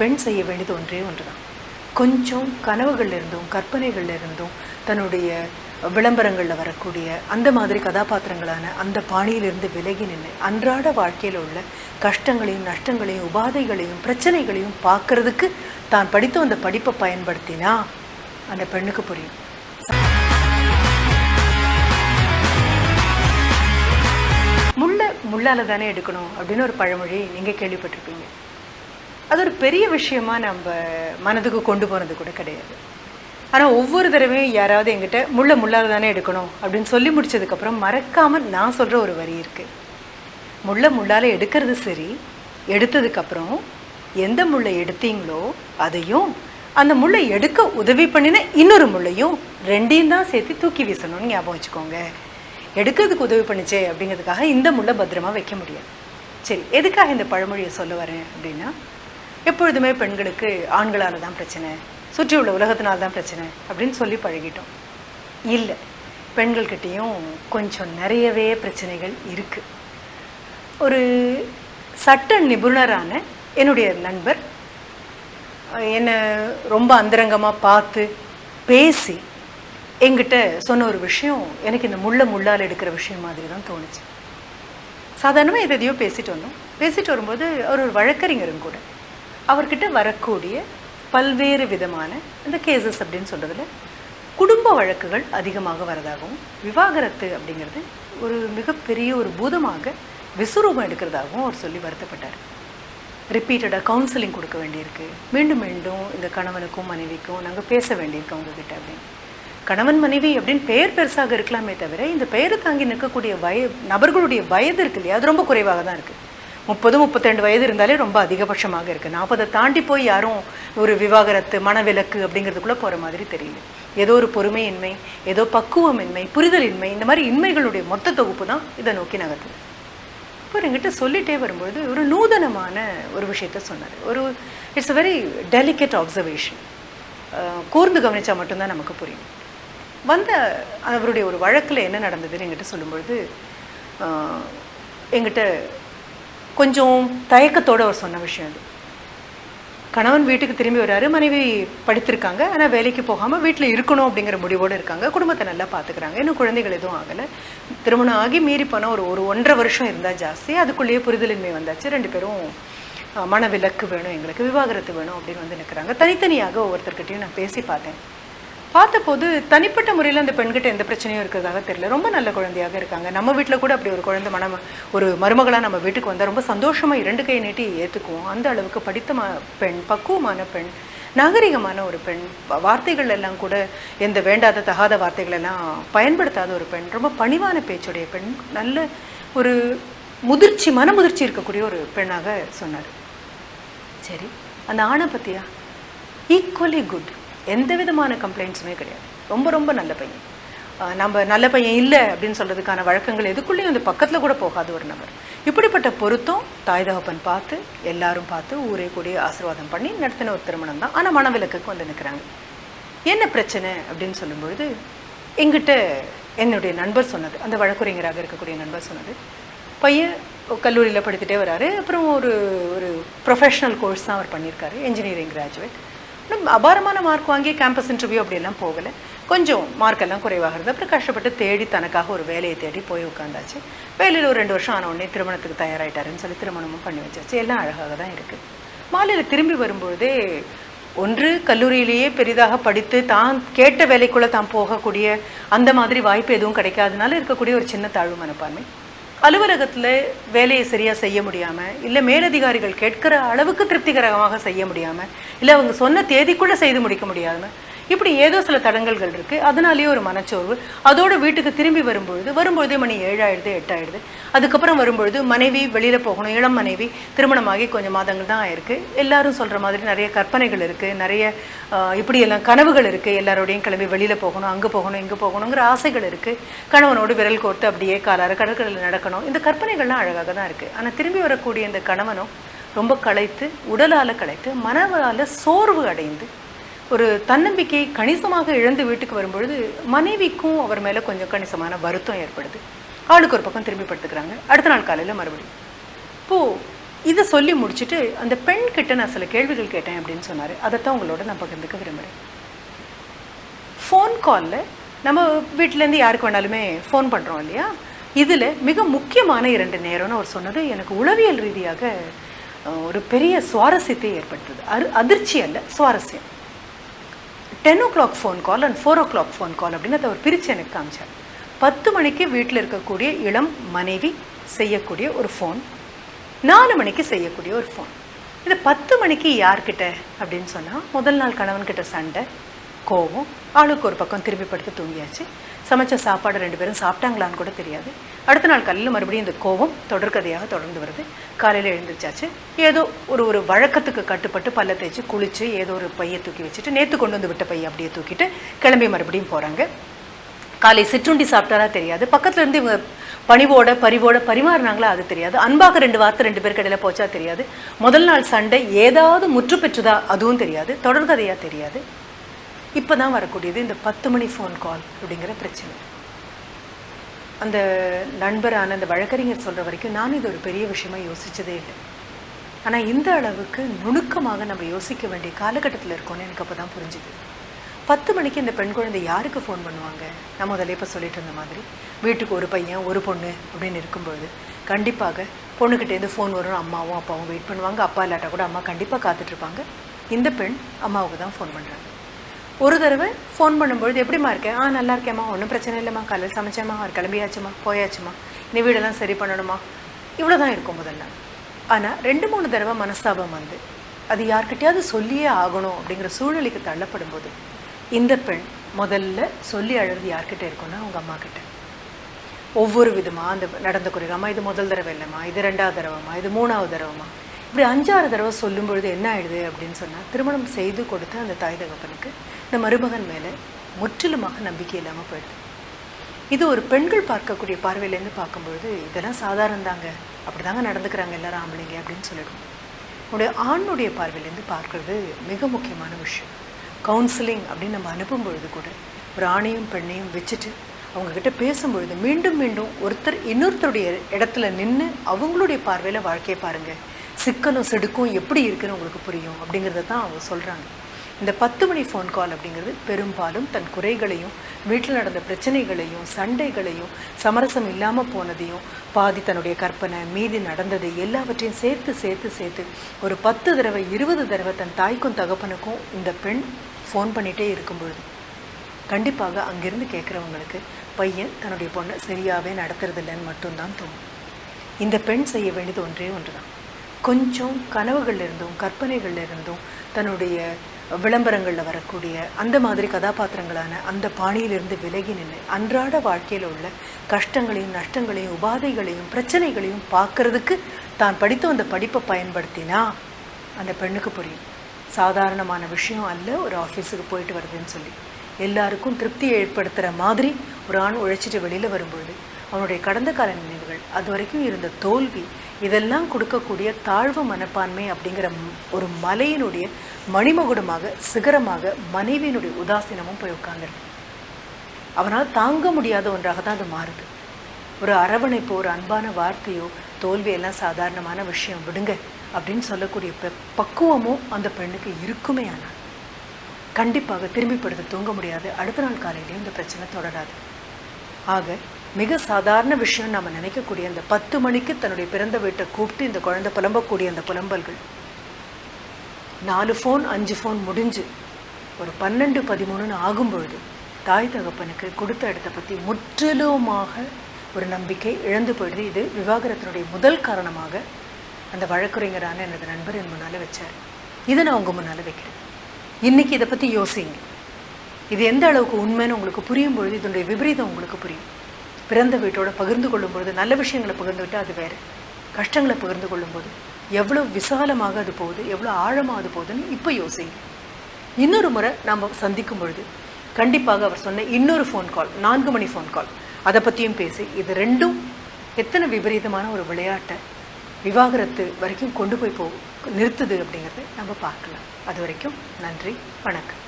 பெண் செய்ய வேண்டியது ஒன்றே ஒன்றுதான். கொஞ்சம் கனவுகள் இருந்தும் கற்பனைகள்ல இருந்தும் தன்னுடைய விளம்பரங்களில் வரக்கூடிய அந்த மாதிரி கதாபாத்திரங்களான அந்த பாணியிலிருந்து விலகி நின்று அன்றாட வாழ்க்கையில் உள்ள கஷ்டங்களையும் நஷ்டங்களையும் உபாதைகளையும் பிரச்சனைகளையும் பார்க்கறதுக்கு தான் படித்த அந்த படிப்பை பயன்படுத்தினா அந்த பெண்ணுக்கு புரியும். முள்ள முள்ளால தானே எடுக்கணும் அப்படின்னு ஒரு பழமொழி நீங்கள் கேள்விப்பட்டிருப்பீங்க. அது ஒரு பெரிய விஷயமா நம்ம மனதுக்கு கொண்டு போனது கூட கிடையாது. ஆனால் ஒவ்வொரு தடவையும் யாராவது எங்கிட்ட முள்ள முள்ளால் தானே எடுக்கணும்? அப்படின்னு சொல்லி முடிச்சதுக்கப்புறம் மறக்காமல் நான் சொல்கிற ஒரு வரி இருக்குது முள்ள முள்ளால் எடுக்கிறது சரி எடுத்ததுக்கப்புறம் எந்த முள்ளை எடுத்தீங்களோ அதையும் அந்த முள்ளை எடுக்க உதவி பண்ணின இன்னொரு முள்ளையும் ரெண்டையும் தான் சேர்த்து தூக்கி வீசணும்னு ஞாபகம் வச்சுக்கோங்க. எடுக்கிறதுக்கு உதவி பண்ணுச்சே அப்படிங்கிறதுக்காக இந்த முள்ளை பத்திரமா வைக்க முடியாது. சரி எதுக்காக இந்த பழமொழியை சொல்ல வரேன் அப்படின்னா எப்பொழுதுமே பெண்களுக்கு ஆண்களால் தான் பிரச்சனை. சுற்றி உள்ள உலகத்தினால தான் பிரச்சனை அப்படின்னு சொல்லி பழகிட்டோம். இல்லை பெண்கள்கிட்டேயும் கொஞ்சம் நிறையவே பிரச்சனைகள் இருக்குது ஒரு சட்ட நிபுணரான என்னுடைய நண்பர் என்னை ரொம்ப அந்தரங்கமாக பார்த்து பேசி எங்கிட்ட சொன்ன ஒரு விஷயம் எனக்கு இந்த முள்ள முள்ளால் எடுக்கிற விஷயம் மாதிரி தான் தோணுச்சு. சாதாரணமாக எதையோ பேசிட்டு வந்தோம். பேசிட்டு வரும்போது அவர் ஒரு வழக்கறிஞரும் கூட. அவர்கிட்ட வரக்கூடிய பல்வேறு விதமான இந்த கேசஸ் அப்படின்னு சொல்கிறதுல குடும்ப வழக்குகள் அதிகமாக வரதாகவும் விவாகரத்து அப்படிங்கிறது ஒரு மிகப்பெரிய ஒரு பூதமாக விசுரூபம் எடுக்கிறதாகவும் அவர் சொல்லி வருத்தப்பட்டார். ரிப்பீட்டடாக கவுன்சிலிங் கொடுக்க வேண்டியிருக்கு. மீண்டும் மீண்டும் இந்த கணவனுக்கும் மனைவிக்கும் நாங்கள் பேச வேண்டியிருக்கு அவங்கக்கிட்ட அப்படின்னு. கணவன் மனைவி அப்படின்னு பெயர் பெருசாக இருக்கலாமே தவிர இந்த பெயரை தாங்கி நிற்கக்கூடிய வய நபர்களுடைய வயது இருக்கு இல்லையா? அது ரொம்ப குறைவாக தான் இருக்குது முப்பது முப்பத்திரெண்டு வயது இருந்தாலே ரொம்ப அதிகபட்சமாக இருக்குது நாற்பதை தாண்டி போய் யாரும் ஒரு விவாகரத்து மனவிலக்கு அப்படிங்கிறதுக்குள்ளே போகிற மாதிரி தெரியல. ஏதோ ஒரு பொறுமையின்மை ஏதோ பக்குவமின்மை புரிதலின்மை இந்த மாதிரி இன்மைகளுடைய மொத்த தொகுப்பு தான் இதை நோக்கி நகர்த்துது. இப்போ எங்கிட்ட சொல்லிட்டே வரும்பொழுது ஒரு நூதனமான ஒரு விஷயத்த சொன்னார். ஒரு it's a very delicate observation கூர்ந்து கவனித்தா மட்டும்தான் நமக்கு புரியும். வந்த அவருடைய ஒரு வழக்கில் என்ன நடந்ததுன்னு எங்கிட்ட சொல்லும்பொழுது எங்கிட்ட கொஞ்சம் தயக்கத்தோட அவர் சொன்ன விஷயம் அது. கணவன் வீட்டுக்கு திரும்பி வராரு மனைவி படித்திருக்காங்க ஆனால் வேலைக்கு போகாமல் வீட்டில் இருக்கணும் அப்படிங்கிற முடிவோடு இருக்காங்க குடும்பத்தை நல்லா பார்த்துக்கிறாங்க இன்னும் குழந்தைகள் எதுவும் ஆகலை. திருமணம் ஆகி மீறி போனால் ஒரு ஒரு ஒன்றரை வருஷம் இருந்தால் ஜாஸ்தி அதுக்குள்ளேயே புரிதலின்மை வந்தாச்சு ரெண்டு பேரும் மனவிலக்கு வேணும் எங்களுக்கு விவாகரத்து வேணும் அப்படின்னு வந்து நிற்கிறாங்க தனித்தனியாக ஒவ்வொருத்தர்கிட்டையும் நான் பேசி பார்த்தேன். பார்த்தபோது தனிப்பட்ட முறையில் அந்த பெண்கிட்ட எந்த பிரச்சனையும் இருக்கிறதாக தெரியல. ரொம்ப நல்ல குழந்தையாக இருக்காங்க. நம்ம வீட்டில் கூட அப்படி ஒரு குழந்தை மனம் ஒரு மருமகளாக நம்ம வீட்டுக்கு வந்தால் ரொம்ப சந்தோஷமாக இரண்டு கை நீட்டி ஏற்றுக்குவோம் அந்த அளவுக்கு படித்த ம பெண் பக்குவமான பெண் நாகரிகமான ஒரு பெண் வார்த்தைகள் எல்லாம் கூட எந்த வேண்டாத தகாத வார்த்தைகள் எல்லாம் பயன்படுத்தாத ஒரு பெண் ரொம்ப பணிவான பேச்சுடைய பெண் நல்ல ஒரு முதிர்ச்சி மன முதிர்ச்சி இருக்கக்கூடிய ஒரு பெண்ணாக சொன்னார். சரி அந்த ஆணை பற்றியா ஈக்குவலி குட் எந்த விதமான கம்ப்ளைண்ட்ஸுமே கிடையாது. ரொம்ப ரொம்ப நல்ல பையன். நம்ம நல்ல பையன் இல்லை அப்படின்னு சொல்கிறதுக்கான வழக்கங்கள் எதுக்குள்ளேயும் அந்த பக்கத்தில் கூட போகாத ஒரு நபர். இப்படிப்பட்ட பொருத்தம் தாய் தகப்பன் பார்த்து எல்லாரும் பார்த்து ஊரே கூடிய ஆசீர்வாதம் பண்ணி நடத்தின ஒரு திருமணம் தான். ஆனால் மனவிலக்குக்கு வந்து நிற்கிறாங்க என்ன பிரச்சனை அப்படின்னு சொல்லும்பொழுது எங்கிட்ட என்னுடைய நண்பர் சொன்னது அந்த வழக்குரைஞராக இருக்கக்கூடிய நண்பர் சொன்னது. பையன் கல்லூரியில் படித்துட்டே வராரு. அப்புறம் ஒரு ஒரு ப்ரொஃபஷ்னல் கோர்ஸ் தான் அவர் பண்ணியிருக்காரு. இன்ஜினியரிங் கிராஜுவேட் அபாரமான மார்க் வாங்கி கேம்பஸ் இன்டர்வியூ அப்படியெல்லாம் போகலை. கொஞ்சம் மார்க் எல்லாம் குறைவாக இருந்தது அப்புறம் கஷ்டப்பட்டு தேடி தனக்காக ஒரு வேலையை தேடி போய் உட்காந்தாச்சு. வேலையில் ஒரு ரெண்டு வருஷம் ஆன உடனே திருமணத்துக்கு தயாராயிட்டாருன்னு சொல்லி திருமணமும் பண்ணி வச்சாச்சு. எல்லாம் அழகாக தான் இருக்குது மாலையில் திரும்பி வரும்பொழுதே ஒன்று கல்லூரியிலேயே பெரிதாக படித்து தான் கேட்ட வேலைக்குள்ளே தான் போகக்கூடிய அந்த மாதிரி வாய்ப்பு எதுவும் கிடைக்காதனால இருக்கக்கூடிய ஒரு சின்ன தாழ்வு மனப்பான்மை. அலுவலகத்தில் வேலையை சரியாக செய்ய முடியாமல் இல்லை மேலதிகாரிகள் கேட்கிற அளவுக்கு திருப்திகரமாக செய்ய முடியாமல் இல்லை அவங்க சொன்ன தேதிக்குள்ளே செய்து முடிக்க முடியாமல் இப்படி ஏதோ சில தடங்கல்கள் இருக்குது அதனாலேயே ஒரு மனச்சோர்வு. அதோட வீட்டுக்கு திரும்பி வரும்பொழுது வரும்பொழுதே மணி ஏழாயிடுது எட்டாயிடுது. அதுக்கப்புறம் வரும்பொழுது மனைவி வெளியில் போகணும் இளம் மனைவி திருமணமாகி கொஞ்சம் மாதங்கள் தான் ஆயிருக்கு. எல்லாரும் சொல்கிற மாதிரி நிறைய கற்பனைகள் இருக்குது நிறைய இப்படியெல்லாம் கனவுகள் இருக்குது எல்லாரோடையும் கிளம்பி வெளியில் போகணும் அங்கே போகணும் இங்கே போகணுங்கிற ஆசைகள் இருக்குது கணவனோடு விரல் கோர்த்து அப்படியே காலார கடற்கரையில் நடக்கணும். இந்த கற்பனைகள்லாம் அழகாக தான் இருக்குது ஆனால் திரும்பி வரக்கூடிய இந்த கணவனும் ரொம்ப களைத்து உடலால் களைத்து மனவால் சோர்வு அடைந்து ஒரு தன்னம்பிக்கை கணிசமாக இழந்து வீட்டுக்கு வரும்பொழுது மனைவிக்கும் அவர் மேலே கொஞ்சம் கணிசமான வருத்தம் ஏற்படுது. ஆளுக்கு ஒரு பக்கம் திரும்பி படுத்துக்கிறாங்க. அடுத்த நாள் காலையில் மறுபடியும். இப்போது இதை சொல்லி முடிச்சுட்டு அந்த பெண் கிட்ட நான் சில கேள்விகள் கேட்டேன் அப்படின்னு சொன்னார். அதைத்தான் உங்களோட நான் பகிர்ந்துக்க விரும்புகிறேன் ஃபோன் காலில் நம்ம வீட்டிலேருந்து யாருக்கு வேணாலுமே ஃபோன் பண்ணுறோம் இல்லையா? இதில் மிக முக்கியமான இரண்டு நேரம்னு அவர் சொன்னது எனக்கு உளவியல் ரீதியாக ஒரு பெரிய சுவாரஸ்யத்தை ஏற்படுத்துது. அரு அதிர்ச்சி அல்ல சுவாரஸ்யம். Ten o'clock phone call and four o'clock phone call அப்படின்னு அதை அவர் பிரித்து எனக்கு காமிச்சார். பத்து மணிக்கு வீட்டில் இருக்கக்கூடிய இளம் மனைவி செய்யக்கூடிய ஒரு ஃபோன் நாலு மணிக்கு செய்யக்கூடிய ஒரு ஃபோன் இது பத்து மணிக்கு யார்கிட்ட அப்படின்னு சொன்னால் முதல் நாள் கணவன்கிட்ட சண்டை கோவம் ஆளுக்கு ஒரு பக்கம் திரும்பி படுத்து தூங்கியாச்சு. சமைச்ச சாப்பாடு ரெண்டு பேரும் சாப்பிட்டாங்களான்னு கூட தெரியாது. அடுத்த நாள் காலையில் மறுபடியும் இந்த கோவம் தொடர்கதையாக தொடர்ந்து வருது. காலையில் எழுந்திரிச்சாச்சு. ஏதோ ஒரு ஒரு வழக்கத்துக்கு கட்டுப்பட்டு பல்ல தேய்ச்சி குளித்து ஏதோ ஒரு பையை தூக்கி வச்சுட்டு நேற்று கொண்டு வந்து விட்ட பையை அப்படியே தூக்கிட்டு கிளம்பி மறுபடியும் போகிறாங்க காலை சிற்றுண்டி சாப்பிட்டாரா தெரியாது. பக்கத்துல இருந்து இவங்க பணிவோட பரிவோட பரிமாறினாங்களா அது தெரியாது. அன்பாக ரெண்டு வார்த்தை ரெண்டு பேர் கடையில் போச்சா தெரியாது. முதல் நாள் சண்டை ஏதாவது முற்று பெற்றதா அதுவும் தெரியாது. தொடர்கதையாக தெரியாது. இப்போ தான் வரக்கூடியது இந்த பத்து மணி ஃபோன் கால் அப்படிங்கிற பிரச்சனை. அந்த நண்பரான அந்த வழக்கறிஞர் சொல்கிற வரைக்கும் நான் இது ஒரு பெரிய விஷயமாக யோசித்ததே இல்லை. ஆனால் இந்த அளவுக்கு நுணுக்கமாக நம்ம யோசிக்க வேண்டிய காலகட்டத்தில் இருக்கோம்னு எனக்கு அப்போ தான் புரிஞ்சுது. பத்து மணிக்கு இந்த பெண் குழந்தை யாருக்கு ஃபோன் பண்ணுவாங்க? நம்ம முதல்ல இப்போ சொல்லிட்டு இருந்த மாதிரி வீட்டுக்கு ஒரு பையன் ஒரு பொண்ணு அப்படின்னு இருக்கும்பொழுது கண்டிப்பாக பொண்ணுக்கிட்டேருந்து ஃபோன் வரும் அம்மாவும் அப்பாவும் வெயிட் பண்ணுவாங்க. அப்பா இல்லாட்டா கூட அம்மா கண்டிப்பாக காத்துட்ருப்பாங்க இந்த பெண் அம்மாவுக்கு தான் ஃபோன் பண்ணுறாங்க ஒரு தடவை ஃபோன் பண்ணும்பொழுது எப்படிம்மா இருக்கேன் ஆ நல்லா இருக்கேம்மா. ஒன்றும் பிரச்சனை இல்லைம்மா. காலையில் சமைச்சேம்மா அவர் கிளம்பியாச்சுமா போயாச்சுமா நீ வீடெல்லாம் சரி பண்ணணுமா இவ்வளோ தான் இருக்கும் முதல்ல. ஆனால் ரெண்டு மூணு தடவை மனஸ்தாபம் வந்து அது யார்கிட்டயாவது சொல்லியே ஆகணும் அப்படிங்கிற சூழ்நிலைக்கு தள்ளப்படும் போது இந்த பெண் முதல்ல சொல்லி அழுது யார்கிட்ட இருக்கும்னா அவங்க அம்மா கிட்ட. ஒவ்வொரு விதமாக அந்த நடந்த குறைகள். அம்மா இது முதல் தடவை இல்லைம்மா. இது ரெண்டாவது தடவைம்மா. இது மூணாவது தடவைம்மா. இப்படி அஞ்சாறு தடவை சொல்லும் பொழுது என்ன ஆயிடுது அப்படின்னு சொன்னால் திருமணம் செய்து கொடுத்த அந்த தாய் தகப்பனுக்கு இந்த மருமகன் மேலே முற்றிலுமாக நம்பிக்கை இல்லாமல் போயிடுது. இது ஒரு பெண்கள் பார்க்கக்கூடிய பார்வையிலேருந்து பார்க்கும்பொழுது இதெல்லாம் சாதாரணம் தாங்க அப்படி தாங்க நடந்துக்கிறாங்க எல்லாரும் ஆம்பளைங்க அப்படின்னு சொல்லிடுவோம் உடைய ஆணுடைய பார்வையிலேருந்து பார்க்கறது மிக முக்கியமான விஷயம். கவுன்சிலிங் அப்படின்னு நம்ம அனுப்பும் பொழுது கூட ஒரு ஆணையும் பெண்ணையும் வச்சுட்டு அவங்கக்கிட்ட பேசும்பொழுது மீண்டும் மீண்டும் ஒருத்தர் இன்னொருத்தருடைய இடத்துல நின்று அவங்களுடைய பார்வையில் வாழ்க்கையை பாருங்கள் சிக்கலும் செடுக்கும் எப்படி இருக்குன்னு உங்களுக்கு புரியும் அப்படிங்கிறத தான் அவங்க சொல்கிறாங்க இந்த பத்து மணி ஃபோன் கால் அப்படிங்கிறது பெரும்பாலும் தன் குறைகளையும் வீட்டில் நடந்த பிரச்சனைகளையும் சண்டைகளையும் சமரசம் இல்லாமல் போனதையும் பாதி தன்னுடைய கற்பனை மீதி நடந்தது எல்லாவற்றையும் சேர்த்து சேர்த்து சேர்த்து ஒரு பத்து தடவை இருபது தடவை தன் தாய்க்கும் தகப்பனுக்கும் இந்த பெண் ஃபோன் பண்ணிகிட்டே இருக்கும் பொழுது கண்டிப்பாக அங்கிருந்து கேட்குறவங்களுக்கு பையன் தன்னுடைய பொண்ணை சரியாகவே நடத்துறதில்லைன்னு மட்டும்தான் தோணும். இந்த பெண் செய்ய வேண்டியது ஒன்றே ஒன்று தான் கொஞ்சம் கனவுகள் இருந்தும் கற்பனைகள் இருந்தும் தன்னுடைய விளம்பரங்களில் வரக்கூடிய அந்த மாதிரி கதாபாத்திரங்களான அந்த பாணியிலிருந்து விலகி நின்று அன்றாட வாழ்க்கையில் உள்ள கஷ்டங்களையும் நஷ்டங்களையும் உபாதைகளையும் பிரச்சனைகளையும் பார்க்கறதுக்கு தான் படித்த அந்த படிப்பை பயன்படுத்தினா அந்த பெண்ணுக்கு புரியும். சாதாரணமான விஷயம் அல்ல ஒரு ஆஃபீஸுக்கு போயிட்டு வருதுன்னு சொல்லி. எல்லாருக்கும் திருப்தி ஏற்படுத்துகிற மாதிரி ஒரு ஆண் உழைச்சிட்டு வெளியில் வரும்பொழுது அவனுடைய கடந்த கால நினைவுகள் அது வரைக்கும் இருந்த தோல்வி இதெல்லாம் கொடுக்கக்கூடிய தாழ்வு மனப்பான்மை அப்படிங்கிற ஒரு மலையினுடைய மணிமகுடமாக சிகரமாக மனைவியினுடைய உதாசீனமும் போய் உட்காந்துருக்கு அவனால் தாங்க முடியாத ஒன்றாக தான் அது மாறுது. ஒரு அரவணைப்போ ஒரு அன்பான வார்த்தையோ தோல்வியெல்லாம் சாதாரணமான விஷயம் விடுங்க அப்படின்னு சொல்லக்கூடிய பக்குவமும் அந்த பெண்ணுக்கு இருக்குமே ஆனால். கண்டிப்பாக திரும்பி படுத்து தூங்க முடியாது. அடுத்த நாள் காலையிலேயும் இந்த பிரச்சனை தொடராது. ஆக மிக சாதாரண விஷயம் நம்ம நினைக்கக்கூடிய அந்த பத்து மணிக்கு தன்னுடைய பிறந்த வீட்டை கூப்பிட்டு இந்த குழந்தை புலம்பக்கூடிய அந்த புலம்பல்கள். நாலு ஃபோன் அஞ்சு ஃபோன் முடிஞ்சு ஒரு பன்னெண்டு பதிமூணுன்னு ஆகும்பொழுது தாய் தகப்பனுக்கு கொடுத்த இடத்தை பற்றி முற்றிலுமாக ஒரு நம்பிக்கை இழந்து போயிடுது. இது விவாகரத்தினுடைய முதல் காரணமாக அந்த வழக்குரைஞரான எனது நண்பர் என் முன்னால் வச்சார். இதை நான் உங்கள் முன்னால் வைக்கிறேன். இன்னைக்கு இதை பற்றி யோசிங்க. இது எந்த அளவுக்கு உண்மைன்னு உங்களுக்கு புரியும் பொழுது இதனுடைய விபரீதம் உங்களுக்கு புரியும். பிறந்த வீட்டோட பகிர்ந்து கொள்ளும்போது நல்ல விஷயங்களை பகிர்ந்துக்கிட்டால் அது வேறு. கஷ்டங்களை பகிர்ந்து கொள்ளும்போது எவ்வளோ விசாலமாக அது போகுது எவ்வளோ ஆழமாக அது போகுதுன்னு இப்போ யோசிங்க. இன்னொரு முறை நாம் சந்திக்கும் பொழுது கண்டிப்பாக அவர் சொன்ன இன்னொரு ஃபோன் கால் நான்கு மணி ஃபோன் கால் அதை பற்றியும் பேசி இது ரெண்டும் எத்தனை விபரீதமான ஒரு விளையாட்டை விவாகரத்து வரைக்கும் கொண்டு போய் போ நிறுத்துது அப்படிங்கிறத நம்ம பார்க்கலாம். அது வரைக்கும் நன்றி வணக்கம்.